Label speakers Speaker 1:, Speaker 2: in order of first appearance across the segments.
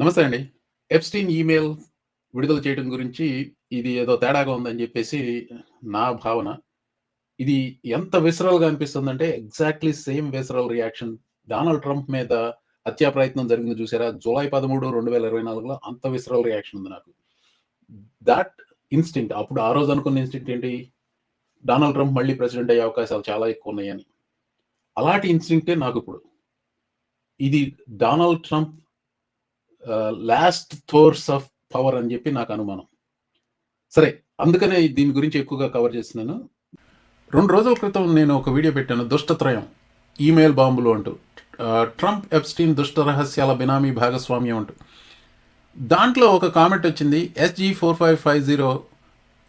Speaker 1: నమస్తే అండి. Epstein email విడుదల చేయడం గురించి ఇది ఏదో తేడాగా ఉందని చెప్పేసి నా భావన. ఇది ఎంత విసరల్‌గా అనిపిస్తుందంటే exactly same visceral reaction Donald Trump మీద హత్యా ప్రయత్నం జరిగింది చూసారా? జులై 13, 2024లో అంత విసరల్ రియాక్షన్ ఉంది నాకు. దాట్ ఇన్‌స్టింక్ట్ అప్పుడు ఆ రోజు అనుకున్న ఇన్‌స్టింక్ట్ ఏంటి? డొనాల్డ్ ట్రంప్ మళ్ళీ ప్రెసిడెంట్ అయ్యే అవకాశాలు చాలా ఎక్కువ ఉన్నాయని అలాంటి ఇన్‌స్టింక్టే నాకిప్పుడు. ఇది Donald Trump last throes of power అని చెప్పి నాకు అనుమానం. సరే అందుకనే దీని గురించి ఎక్కువగా కవర్ చేస్తున్నాను. రెండు రోజుల క్రితం నేను ఒక వీడియో పెట్టాను. దుష్టత్రయం ఈమెయిల్ బాంబులు అంటూ. ట్రంప్, ఎప్‌స్టీన్ దుష్ట రహస్యాల బినామీ భాగస్వామ్యం అంటూ. దాంట్లో ఒక కామెంట్ వచ్చింది. ఎస్‌జీ4550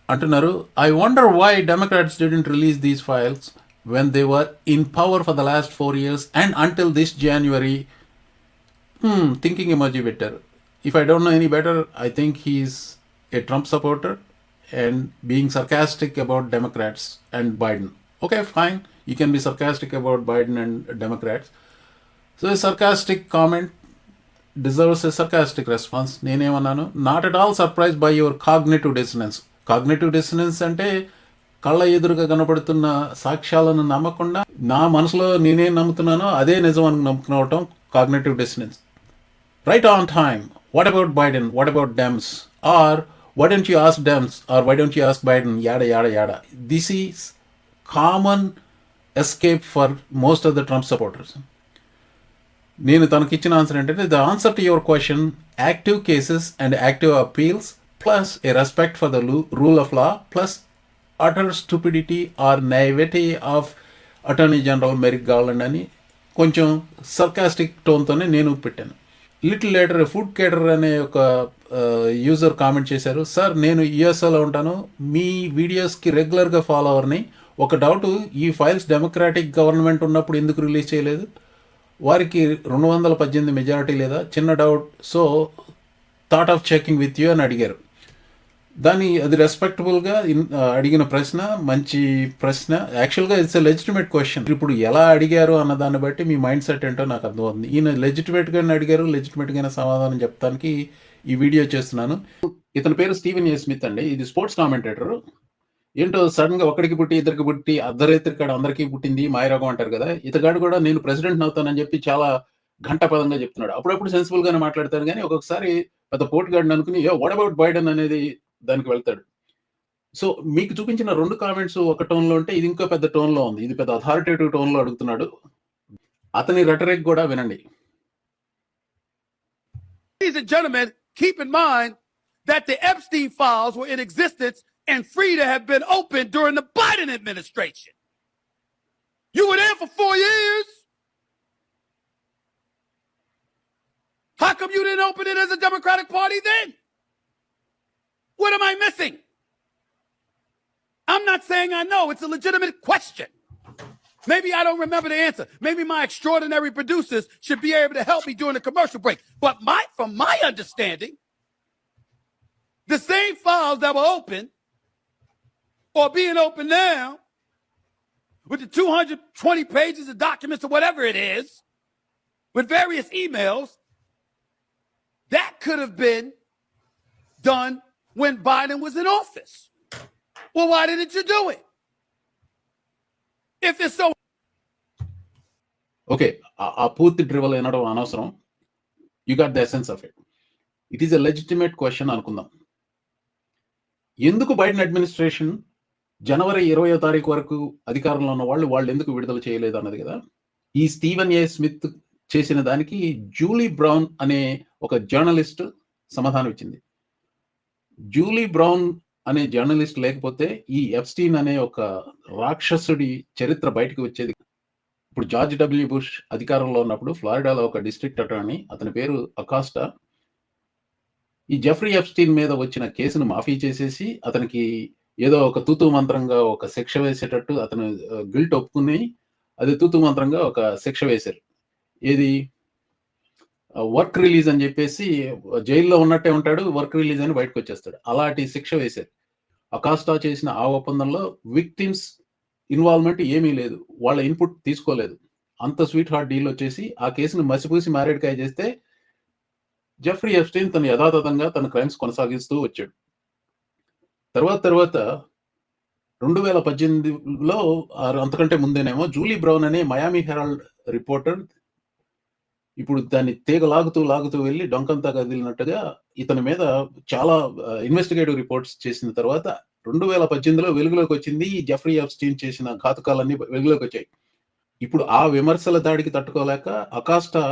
Speaker 1: అంటున్నారు. I wonder why Democrats didn't release these files when they were in power for the last four years and until this January thinking ఎమర్జీ పెట్టారు. If I don't know any better I think he's a Trump supporter and being sarcastic about Democrats and Biden. Okay fine. You can be sarcastic about Biden and Democrats. So sarcastic comment deserves a sarcastic response. నేనేమన్నాను? Not at all surprise by your cognitive dissonance cognitive dissonance అంటే కళ్ళ ఎదురుగా కనపడుతున్న సాక్ష్యాలను నమ్మకుండా నా మనసులో నేనేం నమ్ముతున్నానో అదే నిజం అని నమ్ముకునవటం cognitive dissonance right on time. What about Biden? What about Dems? Or why don't you ask Dems? Or why don't you ask Biden? Yada yada yada. This is common escape for most of the Trump supporters. నేను తనకిచ్చిన answer ఏంటంటే the answer to your question active cases and active appeals plus a respect for the rule of law plus utter stupidity or naivety of attorney general Merrick Garland అని కొంచెం sarcastic టోన్‌తోనే నేను పెట్టాను. Little later food కేటర్ అనే ఒక user comment చేశారు. Sir నేను యుఎస్ఏలో ఉంటాను. మీ వీడియోస్‌కి రెగ్యులర్‌గా ఫాలోవర్‌ని. ఒక డౌట్ ఈ ఫైల్స్ డెమోక్రాటిక్ గవర్నమెంట్ ఉన్నప్పుడు ఎందుకు రిలీజ్ చేయలేదు? వారికి 218 మెజారిటీ లేదా? చిన్న doubt. So thought of checking with you అని అడిగారు. దాన్ని అది రెస్పెక్టబుల్‌గా అడిగిన ప్రశ్న మంచి ప్రశ్న. యాక్చువల్‌గా ఇట్స్ ఎ లెజిటిమేట్ క్వశ్చన్ ఇప్పుడు ఎలా అడిగారు అన్న దాన్ని బట్టి మీ మైండ్ సెట్ ఏంటో నాకు అర్థమవుతుంది. ఈయన లెజిటిమేట్‌గానే అడిగారు. లెజిటిమేట్‌గానే సమాధానం చెప్తానికి ఈ వీడియో చేస్తున్నాను. ఇతని పేరు స్టీవెన్ ఏ. స్మిత్ అండి. ఇది స్పోర్ట్స్ కామెంటేటర్. ఏంటో సడన్గా ఒకడికి పుట్టి, ఇద్దరికి పుట్టి అర్ధరాత్రి కాడ అందరికీ పుట్టింది మాయరోగం అంటారు కదా! ఇతగాడు కూడా నేను ప్రెసిడెంట్‌ని అవుతానని చెప్పి చాలా ఘంటాపథంగా చెప్తున్నాడు. అప్పుడప్పుడు సెన్సిబుల్‌గానే మాట్లాడతాను కానీ ఒక్కొక్కసారి పెద్ద పోటుగాడిని అనుకుని యో వాట్ అబౌట్ బైడెన్ అనేది దానికి వెళ్తాడు. సో మీకు చూపించిన 2 కామెంట్స్ ఒక టోన్‌లో ఉంటే ఇది ఇంకో పెద్ద టోన్‌లో ఉంది. ఇది పెద్ద అథారిటేటివ్ టోన్‌లో అడుగుతున్నాడు. అతని రెటరిక్ కూడా వినండి.
Speaker 2: Ladies and gentlemen, keep in mind that the Epstein files were in existence and free to have been opened during the Biden administration. You were there for four years. How come you didn't open it as a Democratic Party then? What am I missing? I'm not saying I know. It's a legitimate question. Maybe I don't remember the answer. Maybe my extraordinary producers should be able to help me during the commercial break. But my, from my understanding, the same files that were open or being open now with the 220 pages of documents or whatever it is, with various emails, that could have been done when Biden was in office. Well, why didn't you do it? If it's so
Speaker 1: okay. ఆ పూర్తి drivel వినడం అనవసరం. You got the essence of it. It is a legitimate question అనుకుందాం. ఎందుకు Biden administration జనవరి 20వ తారీఖు వరకు అధికారంలో ఉన్న వాళ్ళు, వాళ్ళు ఎందుకు విడుదల చేయలేదు అన్నది కదా! ఈ స్టీవెన్ ఏ. స్మిత్ చేసిన దానికి జూలీ బ్రౌన్ అనే ఒక జర్నలిస్ట్ సమాధానం ఇచ్చింది. జూలీ బ్రౌన్ అనే జర్నలిస్ట్ లేకపోతే ఈ ఎఫ్స్టీన్ అనే ఒక రాక్షసుడి చరిత్ర బయటకు వచ్చేది. ఇప్పుడు జార్జ్ డబ్ల్యూ బుష్ అధికారంలో ఉన్నప్పుడు ఫ్లారిడాలో ఒక డిస్ట్రిక్ట్ అటార్నీ అతని పేరు అకాస్టా ఈ జెఫ్రీ ఎఫ్స్టీన్ మీద వచ్చిన కేసును మాఫీ చేసేసి అతనికి ఏదో ఒక తూతు మంత్రంగా ఒక శిక్ష వేసేటట్టు అతను గిల్ట్ ఒప్పుకుని అది తూతు మంత్రంగా ఒక శిక్ష వేశారు. ఏది? వర్క్ రిలీజ్ అని చెప్పేసి జైల్‌లో ఉన్నట్టే ఉంటాడు. వర్క్ రిలీజ్ అని బయటకొచ్చేస్తాడు. అలాంటి శిక్ష వేశారు. అకాస్టా చేసిన ఆ ఒప్పందంలో విక్టిమ్స్ ఇన్వాల్వ్‌మెంట్ ఏమీ లేదు. వాళ్ళ ఇన్‌పుట్ తీసుకోలేదు. అంత స్వీట్ హార్ట్ డీల్ వచ్చేసి ఆ కేసుని మసిపూసి మ్యారేడ్కాయ చేస్తే జెఫ్రీ ఎఫ్స్టైన్ తన యథాతథంగా తన క్రైమ్స్ కొనసాగిస్తూ వచ్చాడు తర్వాత తర్వాత రెండు వేల పద్దెనిమిదిలో అంతకంటే ముందేనేమో జూలీ బ్రౌన్ అనే మయామి హెరాల్డ్ రిపోర్టర్ ఇప్పుడు దాన్ని తీగ లాగుతూ లాగుతూ వెళ్ళి డొంకంతా కదిలినట్టుగా ఇతని మీద చాలా ఇన్వెస్టిగేటివ్ రిపోర్ట్స్ చేసిన తర్వాత రెండు వేల పద్దెనిమిదిలో వెలుగులోకి వచ్చింది ఈ ఆఫ్ స్టీన్ చేసిన ఘాతకాలన్నీ వెలుగులోకి వచ్చాయి. ఇప్పుడు ఆ విమర్శల దాడికి తట్టుకోలేక అకాస్టా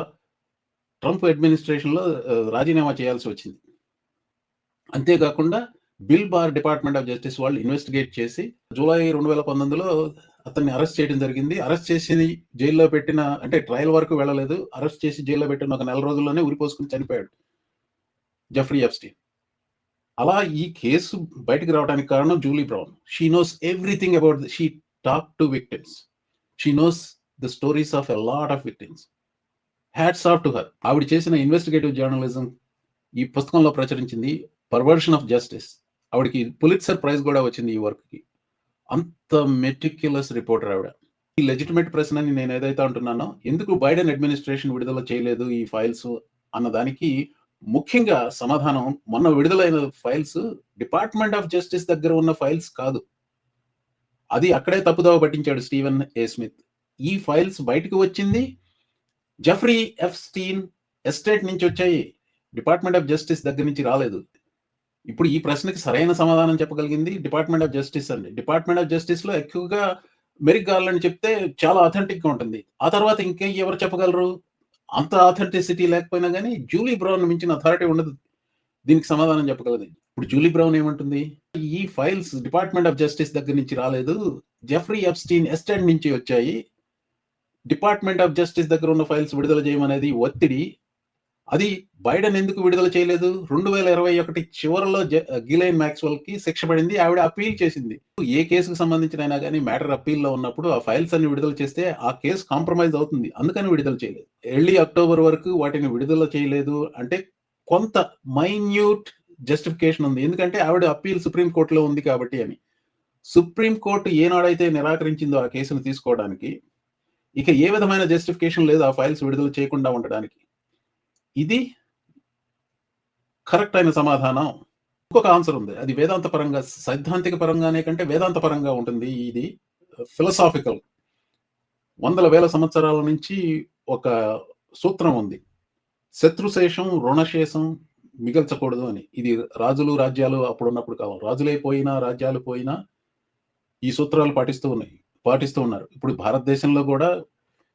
Speaker 1: ట్రంప్ అడ్మినిస్ట్రేషన్లో రాజీనామా చేయాల్సి వచ్చింది. అంతేకాకుండా Bill Barr Department of Justice వాళ్ళు ఇన్వెస్టిగేట్ చేసి జూలై రెండు వేల పంతొమ్మిదిలో అతన్ని అరెస్ట్ చేయడం జరిగింది. అరెస్ట్ చేసి జైల్లో పెట్టిన అంటే ట్రయల్ వరకు వెళ్ళలేదు. అరెస్ట్ చేసి జైల్లో పెట్టిన ఒక నెల రోజుల్లోనే ఉరిపోసుకుని చనిపోయాడు జఫ్రీ ఎఫ్స్టీన్ అలా ఈ కేసు బయటకు రావడానికి కారణం Julie Brown. She knows everything about she talk to victims she knows the stories of a lot of victims hats off to her ఆవిడ చేసిన ఇన్వెస్టిగేటివ్ జర్నలిజం ఈ పుస్తకంలో ప్రచురించింది. పర్వర్షన్ ఆఫ్ జస్టిస్ ఆవిడకి పులిట్సర్ ప్రైజ్ కూడా వచ్చింది ఈ వర్క్కి అంత మెటిక్యులస్ రిపోర్టర్ ఆవిడ. ఈ లెజిటిమేట్ ప్రశ్న అని నేను ఏదైతే అంటున్నానో ఎందుకు బైడెన్ అడ్మినిస్ట్రేషన్ విడుదల చేయలేదు ఈ ఫైల్స్ అన్నదానికి ముఖ్యంగా సమాధానం మొన్న విడుదలైన ఫైల్స్ డిపార్ట్మెంట్ ఆఫ్ జస్టిస్ దగ్గర ఉన్న ఫైల్స్ కాదు. అది అక్కడే తప్పుదోవ పట్టించాడు స్టీవెన్ ఏ స్మిత్ ఈ ఫైల్స్ బయటకు వచ్చింది జఫ్రీ ఎఫ్ స్టీన్ ఎస్టేట్ నుంచి వచ్చాయి. డిపార్ట్మెంట్ ఆఫ్ జస్టిస్ దగ్గర నుంచి రాలేదు. ఇప్పుడు ఈ ప్రశ్నకి సరైన సమాధానం చెప్పగలిగింది డిపార్ట్మెంట్ ఆఫ్ జస్టిస్ అండి. డిపార్ట్మెంట్ ఆఫ్ జస్టిస్లో ఎక్కువగా మెరిక్ కావాలని చెప్తే చాలా అథెంటిక్గా ఉంటుంది. ఆ తర్వాత ఇంకా ఎవరు చెప్పగలరు? అంత అథెంటిసిటీ లేకపోయినా కానీ జూలీ బ్రౌన్ మించిన అథారిటీ ఉండదు. దీనికి సమాధానం చెప్పగలదు. ఇప్పుడు జూలీ బ్రౌన్ ఏమంటుంది? ఈ ఫైల్స్ డిపార్ట్మెంట్ ఆఫ్ జస్టిస్ దగ్గర నుంచి రాలేదు. జెఫ్రీ ఎఫ్స్టీన్ ఎస్టేట్ నుంచి వచ్చాయి. డిపార్ట్మెంట్ ఆఫ్ జస్టిస్ దగ్గర ఉన్న ఫైల్స్ విడుదల చేయమనేది ఒత్తిడి. అది బైడెన్ ఎందుకు విడుదల చేయలేదు? రెండు వేల ఇరవై ఒకటి చివరిలో గిలైన్ మ్యాక్స్వెల్కి శిక్ష పడింది. ఆవిడ అప్పీల్ చేసింది. ఏ కేసుకు సంబంధించిన అయినా కానీ మ్యాటర్ అప్పీల్లో ఉన్నప్పుడు ఆ ఫైల్స్ అన్ని విడుదల చేస్తే ఆ కేసు కాంప్రమైజ్ అవుతుంది. అందుకని విడుదల చేయలేదు. ఎర్లీ అక్టోబర్ వరకు వాటిని విడుదల చేయలేదు అంటే కొంత మైన్యూట్ జస్టిఫికేషన్ ఉంది. ఎందుకంటే ఆవిడ అప్పీల్ సుప్రీం కోర్టులో ఉంది కాబట్టి అని. సుప్రీం కోర్టు ఏనాడైతే నిరాకరించిందో ఆ కేసును తీసుకోవడానికి ఇక ఏ విధమైన జస్టిఫికేషన్ లేదు ఆ ఫైల్స్ విడుదల చేయకుండా ఉండడానికి. ఇది కరెక్ట్ అయిన సమాధానం. ఇంకొక ఆన్సర్ ఉంది. అది వేదాంత పరంగా సైద్ధాంతిక పరంగానే కంటే వేదాంత పరంగా ఉంటుంది ఇది. ఫిలసాఫికల్ వందల వేల సంవత్సరాల నుంచి ఒక సూత్రం ఉంది. శత్రుశేషం రుణశేషం మిగల్చకూడదు అని. ఇది రాజులు రాజ్యాలు అప్పుడు ఉన్నప్పుడు కావాలి రాజులే పోయినా రాజ్యాలు పోయినా ఈ సూత్రాలు పాటిస్తూ ఉన్నాయి పాటిస్తూ ఉన్నారు. ఇప్పుడు భారతదేశంలో కూడా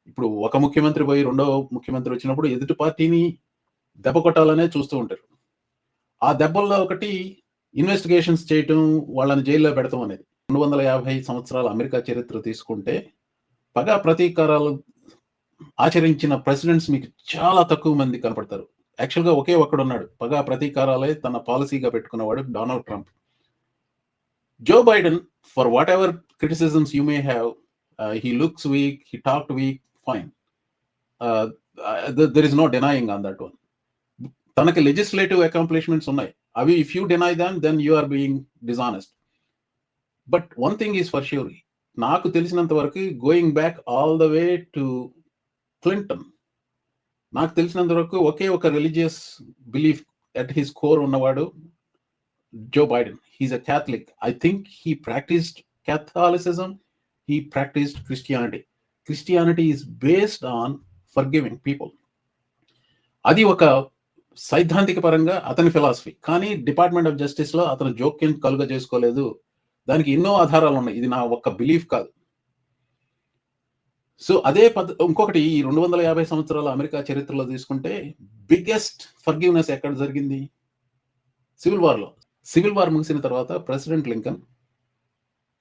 Speaker 1: ఇప్పుడు ఒక ముఖ్యమంత్రి పోయి రెండో ముఖ్యమంత్రి వచ్చినప్పుడు ఎదుటి పార్టీని దెబ్బ కొట్టాలనే చూస్తూ ఉంటారు. ఆ దెబ్బల్లో ఒకటి ఇన్వెస్టిగేషన్స్ చేయటం వాళ్ళని జైల్లో పెడతాం అనేది. రెండు వందల యాభై సంవత్సరాల అమెరికా చరిత్ర తీసుకుంటే పగా ప్రతీకారాలు ఆచరించిన ప్రెసిడెంట్స్ మీకు చాలా తక్కువ మంది కనపడతారు. యాక్చువల్గా ఒకే ఒక్కడున్నాడు. పగ పగా ప్రతీకారాలే తన పాలసీగా పెట్టుకున్నవాడు Donald Trump Joe Biden for whatever criticisms you may have he looks weak he talked weak fine there is no denying on that one తనకి లెజిస్లేటివ్ అకాంప్లిష్మెంట్స్ ఉన్నాయి. అవి if you deny them then you are being dishonest but one thing is for sure నాకు తెలిసినంత వరకు going back all the way to Clinton నాకు తెలిసినంత వరకు ఒకే ఒక religious belief at his core ఉన్నవాడు Joe Biden he's a Catholic I think he practised Catholicism he practised Christianity Christianity is based on forgiving people అది ఒక సైద్ధాంతిక పరంగా అతని ఫిలాసఫీ కానీ డిపార్ట్మెంట్ ఆఫ్ జస్టిస్లో అతను జోక్యం కలుగ చేసుకోలేదు. దానికి ఎన్నో ఆధారాలు ఉన్నాయి. ఇది నా ఒక్క బిలీఫ్ కాదు. సో అదే పద్ధ ఇంకొకటి ఈ రెండు వందల యాభై సంవత్సరాల అమెరికా చరిత్రలో తీసుకుంటే బిగ్గెస్ట్ ఫర్గివ్నెస్ ఎక్కడ జరిగింది? సివిల్ వార్లో సివిల్ వార్ ముగిసిన తర్వాత ప్రెసిడెంట్ లింకన్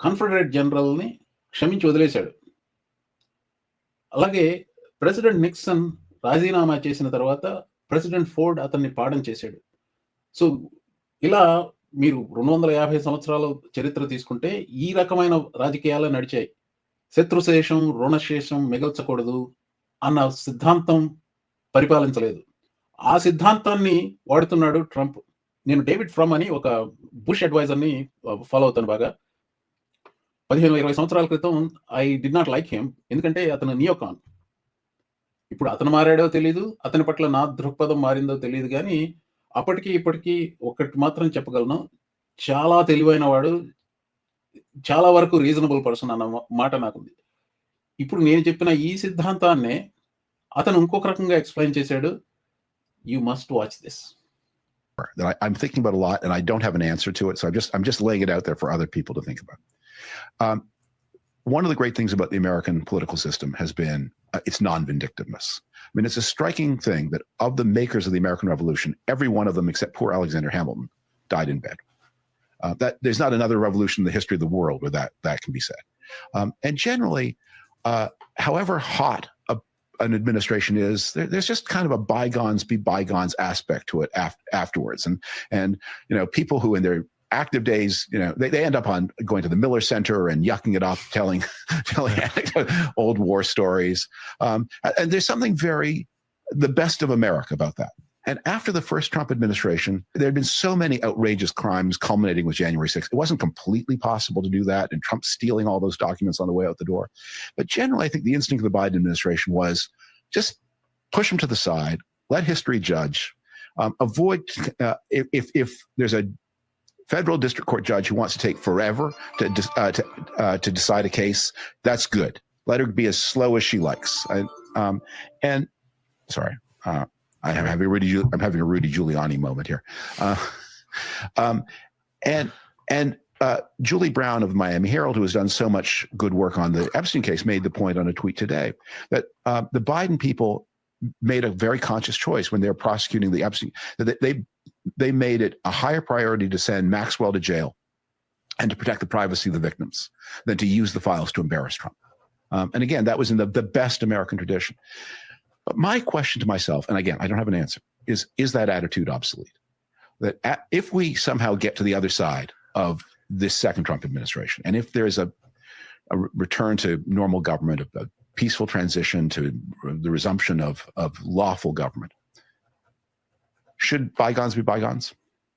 Speaker 1: కన్ఫెడరేట్ జనరల్ని క్షమించి వదిలేశాడు. అలాగే ప్రెసిడెంట్ నిక్సన్ రాజీనామా చేసిన తర్వాత ప్రెసిడెంట్ ఫోర్డ్ అతన్ని పాఠం చేశాడు. సో ఇలా మీరు రెండు వందల యాభై సంవత్సరాల చరిత్ర తీసుకుంటే ఈ రకమైన రాజకీయాలు నడిచాయి. శత్రుశేషం రుణశేషం మిగల్చకూడదు అన్న సిద్ధాంతం పరిపాలించలేదు. ఆ సిద్ధాంతాన్ని వాడుతున్నాడు ట్రంప్. నేను డేవిడ్ ఫ్రమ్ అని ఒక బుష్ అడ్వైజర్ని ఫాలో అవుతాను బాగా. పదిహేను ఇరవై సంవత్సరాల క్రితం I did not like him ఎందుకంటే అతను నియోకాన్ ఇప్పుడు అతను మారాడో తెలియదు అతని పట్ల నా దృక్పథం మారిందో తెలియదు కానీ అప్పటికి ఇప్పటికి ఒకటి మాత్రం చెప్పగలను. చాలా తెలివైన వాడు. చాలా వరకు రీజనబుల్ పర్సన్ అన్న మాట నాకుంది. ఇప్పుడు నేను చెప్పిన ఈ సిద్ధాంతాన్నే అతను ఇంకొక రకంగా ఎక్స్‌ప్లెయిన్ చేశాడు you must watch this.
Speaker 3: that I, I'm thinking about a lot, and I don't have an answer to it. So I'm just I'm just laying it out there for other people to think about. Um, one of the great things about the American political system has been uh, its non-vindictiveness. I mean, it's a striking thing that of the makers of the American Revolution, every one of them except poor Alexander Hamilton died in bed. Uh, that there's not another revolution in the history of the world where that that can be said. Um, and generally, uh, however hot a, an administration is, there, there's just kind of a bygones be bygones aspect to it af- afterwards. And and you know, people who in their active days, you know, they, they end up on going to the Miller Center and yucking it up, telling telling old war stories. Um, and there's something very the best of America about that. And after the first Trump administration, there had been so many outrageous crimes culminating with January 6th. It wasn't completely possible to do that, and Trump stealing all those documents on the way out the door. But generally, I think the instinct of the Biden administration was just push them to the side, let history judge, um, avoid uh, if, if if there's a federal district court judge who wants to take forever to uh, to uh, to decide a case, that's good. Let her be as slow as she likes. I, um, and sorry, uh, I am having a Rudy. I'm having a Rudy Giuliani moment here. Uh, um, and and uh, Julie Brown of Miami Herald, who has done so much good work on the Epstein case, made the point on a tweet today that uh, the Biden people made a very conscious choice when they're prosecuting the Epstein. That they, they made it a higher priority to send Maxwell to jail and to protect the privacy of the victims than to use the files to embarrass Trump. Um, and again, that was in the, the best American tradition. But my question to myself, and again, I don't have an answer, is is that attitude obsolete? That a- if we somehow get to the other side of this second Trump administration, and if there's a, a return to normal government, a, a peaceful transition to the resumption of, of lawful government, should bygones be bygones?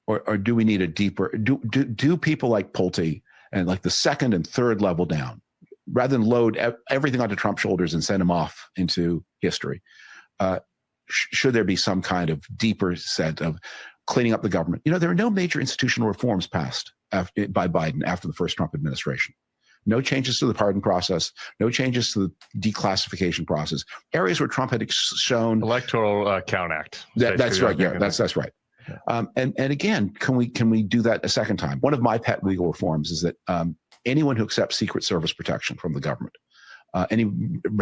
Speaker 3: Or, or do we need a deeper, do, do, do people like Pulte and like the second and third level down, rather than load everything onto Trump's shoulders and send him off into history, uh, sh- should there be some kind of deeper set of cleaning up the government? You know, there are no major institutional reforms passed after, by Biden after the first Trump administration. No changes to the pardon process, no changes to the declassification process. Areas where Trump had ex- shown
Speaker 4: Electoral uh, Count Act.
Speaker 3: that, that's right. Yeah, that's that's right. Um, and and again, can we can we do that a second time? One of my pet legal reforms is that um, anyone who accepts Secret Service protection from the government, uh, any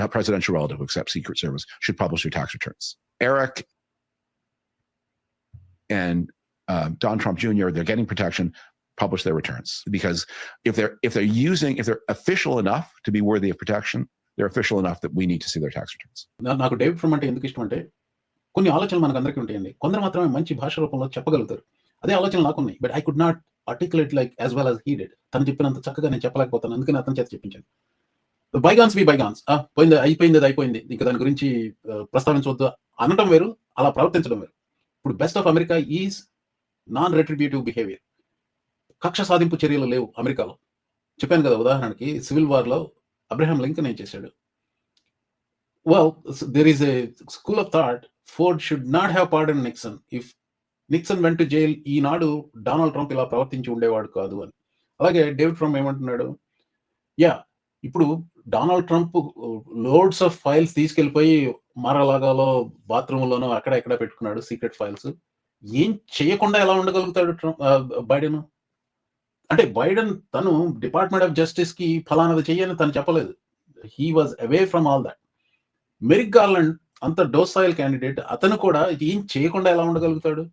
Speaker 3: presidential relative who accepts Secret Service, should publish their tax returns. Eric and uh, Don Trump Jr. They're getting protection. Publish their returns. Because if they're if they're using if they're official enough to be worthy of protection, they're official enough that we need to see their tax returns.
Speaker 1: నా- నాకు David Frum అంటే ఎందుకు ఇష్టం అంటే కొన్ని ఆలోచనలు మనకు అందరికీ ఉంటాయండి. కొందరు మాత్రమే మంచి భాష రూపంలో చెప్పగలుగుతారు. అదే ఆలోచనలు నాకున్నాయి but I could not articulate like as well as he did తను చెప్పినంత చక్కగా నేను చెప్పలేకపోతాను. అందుకని అతని చేత చెప్పించాను. బైగాన్స్ బి బైగాన్స్ పోయింది అయిపోయింది అది అయిపోయింది. ఇంకా దాని గురించి ఆ, ప్రస్తావించవద్దు అనటం వేరు అలా ప్రవర్తించడం వేరు. ఇప్పుడు best of America is non retributive behaviour కక్ష సాధింపు చర్యలు లేవు అమెరికాలో. చెప్పాను కదా ఉదాహరణకి సివిల్ వార్లో అబ్రహం అబ్రహాం లింకన్ ఏం చేశాడు? Well there is a school of thought Ford should not have pardon Nixon if Nixon Nixon to jail Eenadu Donald Trump ఇలా ప్రవర్తించి ఉండేవాడు కాదు అని. అలాగే డేవిడ్ ట్రంప్ ఏమంటున్నాడు? యా ఇప్పుడు Donald Trump loads of files తీసుకెళ్ళిపోయి మారలాగాలో బాత్రూంలోనో అక్కడ ఎక్కడ పెట్టుకున్నాడు సీక్రెట్ ఫైల్స్ ఏం చేయకుండా ఎలా ఉండగలుగుతాడు ట్రంప్ బైడెన్? అంటే బైడెన్ తను డిపార్ట్మెంట్ ఆఫ్ జస్టిస్కి ఫలానది చెయ్యని తను చెప్పలేదు. He was away from all that. Merrick Garland అంత డోసాయిల్ క్యాండిడేట్ అతను కూడా ఏం చేయకుండా ఎలా ఉండగలుగుతాడు?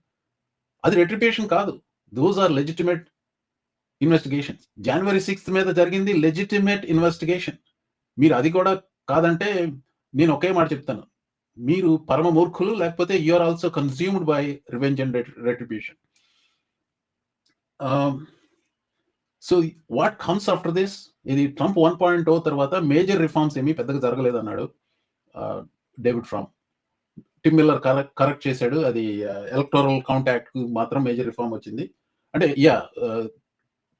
Speaker 1: అది రెట్రిపేషన్ కాదు. దోస్ ఆర్ లెజిటిమేట్ ఇన్వెస్టిగేషన్ జనవరి సిక్స్త్ మీద జరిగింది లెజిటిమేట్ ఇన్వెస్టిగేషన్ మీరు అది కూడా కాదంటే నేను ఒకే మాట చెప్తాను. మీరు పరమ మూర్ఖులు లేకపోతే you are also consumed by revenge and retribution so what comes after this ఇది ట్రంప్ వన్ పాయింట్ ఓ తర్వాత మేజర్ రిఫార్మ్స్ ఏమీ పెద్దగా జరగలేదు అన్నాడు David Frum Tim Miller correct correct చేశాడు అది ఎలక్టోరల్ కాంటాక్ట్ మాత్రం మేజర్ రిఫార్మ్ వచ్చింది. అంటే yeah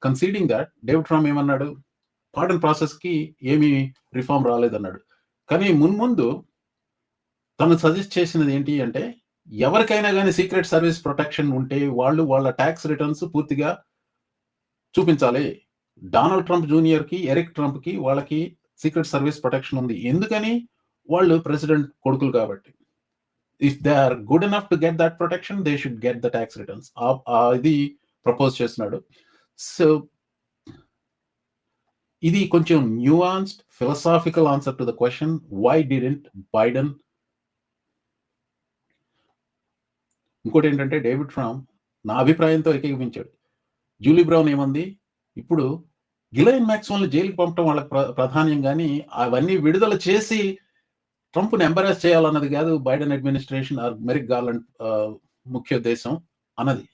Speaker 1: conceding that David Frum ఏమన్నాడు? పార్డన్ ప్రాసెస్కి ఏమీ రిఫార్మ్ రాలేదన్నాడు. కానీ మున్ముందు తను సజెస్ట్ చేసినది ఏంటి అంటే ఎవరికైనా కానీ సీక్రెట్ సర్వీస్ ప్రొటెక్షన్ ఉంటే వాళ్ళు వాళ్ళ ట్యాక్స్ రిటర్న్స్ పూర్తిగా చూపించాలి. డొనాల్డ్ ట్రంప్ జూనియర్కి ఎరిక్ ట్రంప్కి వాళ్ళకి సీక్రెట్ సర్వీస్ ప్రొటెక్షన్ ఉంది. ఎందుకని? వాళ్ళు ప్రెసిడెంట్ కొడుకులు కాబట్టి. If they are good enough to get that protection they should get the tax returns ఇది ప్రపోజ్ చేస్తున్నాడు. సో ఇది కొంచెం nuanced philosophical answer to the question why didn't Biden ఇంకోటి ఏంటంటే డేవిడ్ ఫ్రామ్ నా అభిప్రాయంతో ఏకీభవించాడు. జూలీ బ్రౌన్ ఏమంది? ఇప్పుడు గిలైన్ మ్యాక్స్వెల్ని జైలుకి పంపడం వాళ్ళకి ప్ర- కానీ అవన్నీ విడుదల చేసి ట్రంప్ని ఎంబరాస్ చేయాలన్నది కాదు Biden administration or Merrick Garland ముఖ్య ఉద్దేశం అన్నది.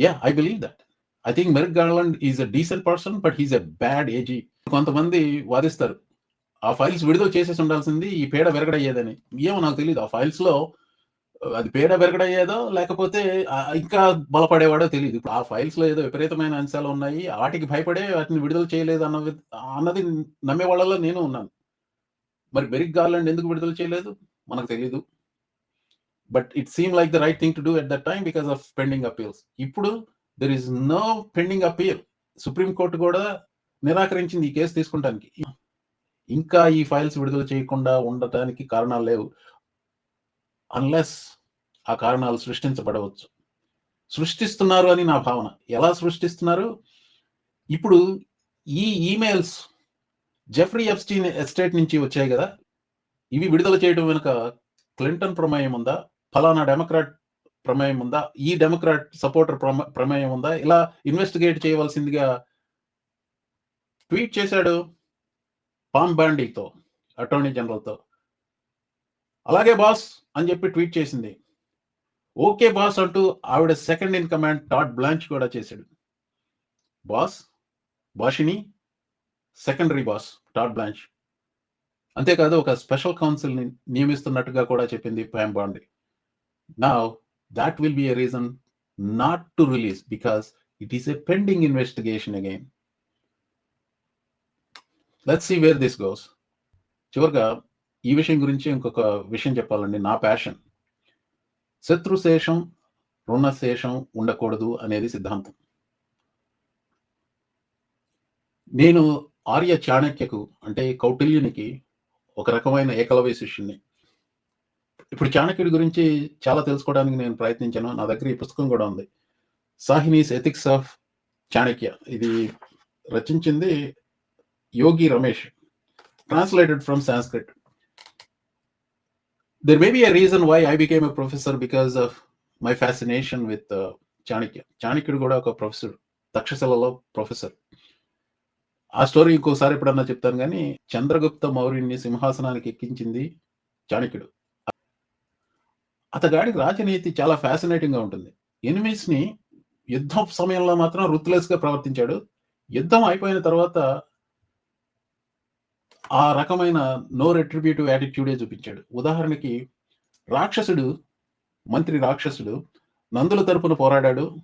Speaker 1: Yeah I believe that. I think Merrick Garland is a decent person but he's a bad AG. కొంతమంది వాదిస్తారు ఆ ఫైల్స్ విడుదల చేసేసి ఉండాల్సింది ఈ పేడ వెరగడయ్యేదని. ఏమో నాకు తెలియదు ఆ ఫైల్స్లో అది పేడ పెరగడయ్యేదో లేకపోతే ఇంకా బలపడేవాడో తెలియదు ఇప్పుడు ఆ ఫైల్స్లో ఏదో విపరీతమైన అంశాలు ఉన్నాయి వాటికి భయపడే వాటిని విడుదల చేయలేదు అన్నది అన్నది నమ్మే వాళ్ళలో నేను ఉన్నాను. మరి బెరిక్ గార్లాండ్ ఎందుకు విడుదల చేయలేదు? మనకు తెలియదు but it seem like the right thing to do at that time because of pending appeals. ఇప్పుడు there is no pending appeal. Supreme court కూడా నిరాకరించింది ఈ కేసు తీసుకుంటానికి ఇంకా ఈ ఫైల్స్ విడుదల చేయకుండా ఉండటానికి కారణాలు లేవు. అన్లెస్ ఆ కారణాలు సృష్టించబడవచ్చు. సృష్టిస్తున్నారు అని నా భావన. ఎలా సృష్టిస్తున్నారు? ఇప్పుడు ఈ ఈమెయిల్స్ జెఫ్రీ ఎఫ్స్టీన్ ఎస్టేట్ నుంచి వచ్చాయి కదా. ఇవి విడుదల చేయడం వెనుక క్లింటన్ ప్రమేయం ఉందా? ఫలానా డెమోక్రాట్ ప్రమేయం ఉందా? ఈ డెమోక్రాట్ సపోర్టర్ ప్రమేయం ఉందా? ఇలా ఇన్వెస్టిగేట్ చేయవలసిందిగా ట్వీట్ చేశాడు పామ్ బాండీతో అటార్నీ జనరల్తో అలాగే బాస్ అని చెప్పి ట్వీట్ చేసింది. ఓకే బాస్ అంటూ ఆవిడ సెకండ్ ఇన్ కమాండ్ టాట్ బ్లాంచ్ కూడా చేశాడు. బాస్ బాషిని సెకండరీ బాస్ టాట్ బ్లాంచ్. అంతేకాదు ఒక స్పెషల్ కౌన్సిల్ని నియమిస్తున్నట్టుగా కూడా చెప్పింది ప్యామ్ బాండే నా that will be a reason not to release because it is a pending investigation again let see where this goes చివరిగా ఈ విషయం గురించి ఇంకొక విషయం చెప్పాలండి. నా ప్యాషన్ శత్రుశేషం రుణశేషం ఉండకూడదు అనేది సిద్ధాంతం. నేను ఆర్య చాణక్యకు అంటే కౌటిల్యునికి ఒక రకమైన ఏకలవ్య శిష్యుణ్ణి. ఇప్పుడు చాణక్యుడి గురించి చాలా తెలుసుకోవడానికి నేను ప్రయత్నించాను. నా దగ్గర ఈ పుస్తకం కూడా ఉంది. సాహినీస్ ఎథిక్స్ ఆఫ్ చాణక్య. ఇది రచించింది Yogi Ramesh. Translated from Sanskrit there may be a reason why I became a professor because of my fascination with uh, Chanakya చాణక్యుడు కూడా ఒక ప్రొఫెసర్ తక్షశిలలో ప్రొఫెసర్ ఆ స్టోరీ ఇంకోసారి ఎప్పుడన్నా చెప్తాను కానీ చంద్రగుప్త మౌర్యుని సింహాసనానికి ఎక్కించింది చాణక్యుడు అతగాడి రాజనీతి చాలా ఫ్యాసినేటింగ్గా ఉంటుంది. ఎనిమిస్ని యుద్ధం సమయంలో మాత్రం రుత్లెస్గా ప్రవర్తించాడు. యుద్ధం అయిపోయిన తర్వాత ఆ రకమైన నో రెట్రిబ్యూటివ్ యాటిట్యూడే చూపించాడు. ఉదాహరణకి రాక్షసుడు మంత్రి రాక్షసుడు నందుల తరపున పోరాడాడు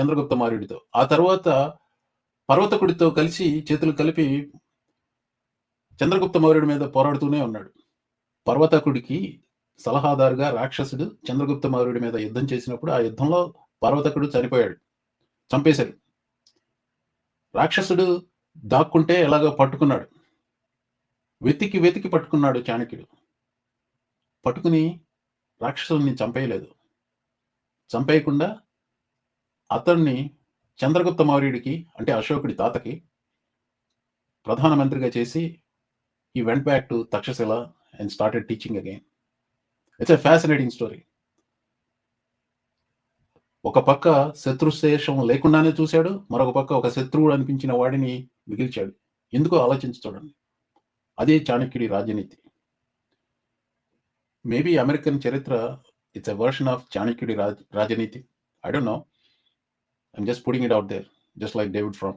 Speaker 1: చంద్రగుప్త మౌర్యుడితో ఆ తర్వాత పర్వతకుడితో కలిసి చేతులు కలిపి చంద్రగుప్త మౌర్యుడి మీద పోరాడుతూనే ఉన్నాడు. పర్వతకుడికి సలహాదారుగా రాక్షసుడు చంద్రగుప్త మౌర్యుడి మీద యుద్ధం చేసినప్పుడు ఆ యుద్ధంలో పర్వతకుడు చనిపోయాడు. చంపేశాడు రాక్షసుడు దాక్కుంటే ఎలాగో పట్టుకున్నాడు. వెతికి వెతికి పట్టుకున్నాడు చాణక్యుడు. పట్టుకుని రాక్షసుల్ని చంపేయలేదు. చంపేయకుండా అతన్ని చంద్రగుప్త మౌర్యుడికి అంటే అశోకుడి తాతకి ప్రధానమంత్రిగా చేసి he went back to Takshashila and started teaching again it's a fascinating story ఒక పక్క శత్రుశేషం లేకుండానే చూశాడు మరొక పక్క ఒక శత్రువుడు అనిపించిన వాడిని మిగిల్చాడు. ఎందుకో ఆలోచించి చూడండి. అదే చాణక్యుడి రాజనీతి. మేబీ అమెరికన్ చరిత్ర ఇట్స్ ఎ వర్షన్ ఆఫ్ చాణక్యుడి రాజ రాజనీతి. I don't know I'm just putting it out there just like David from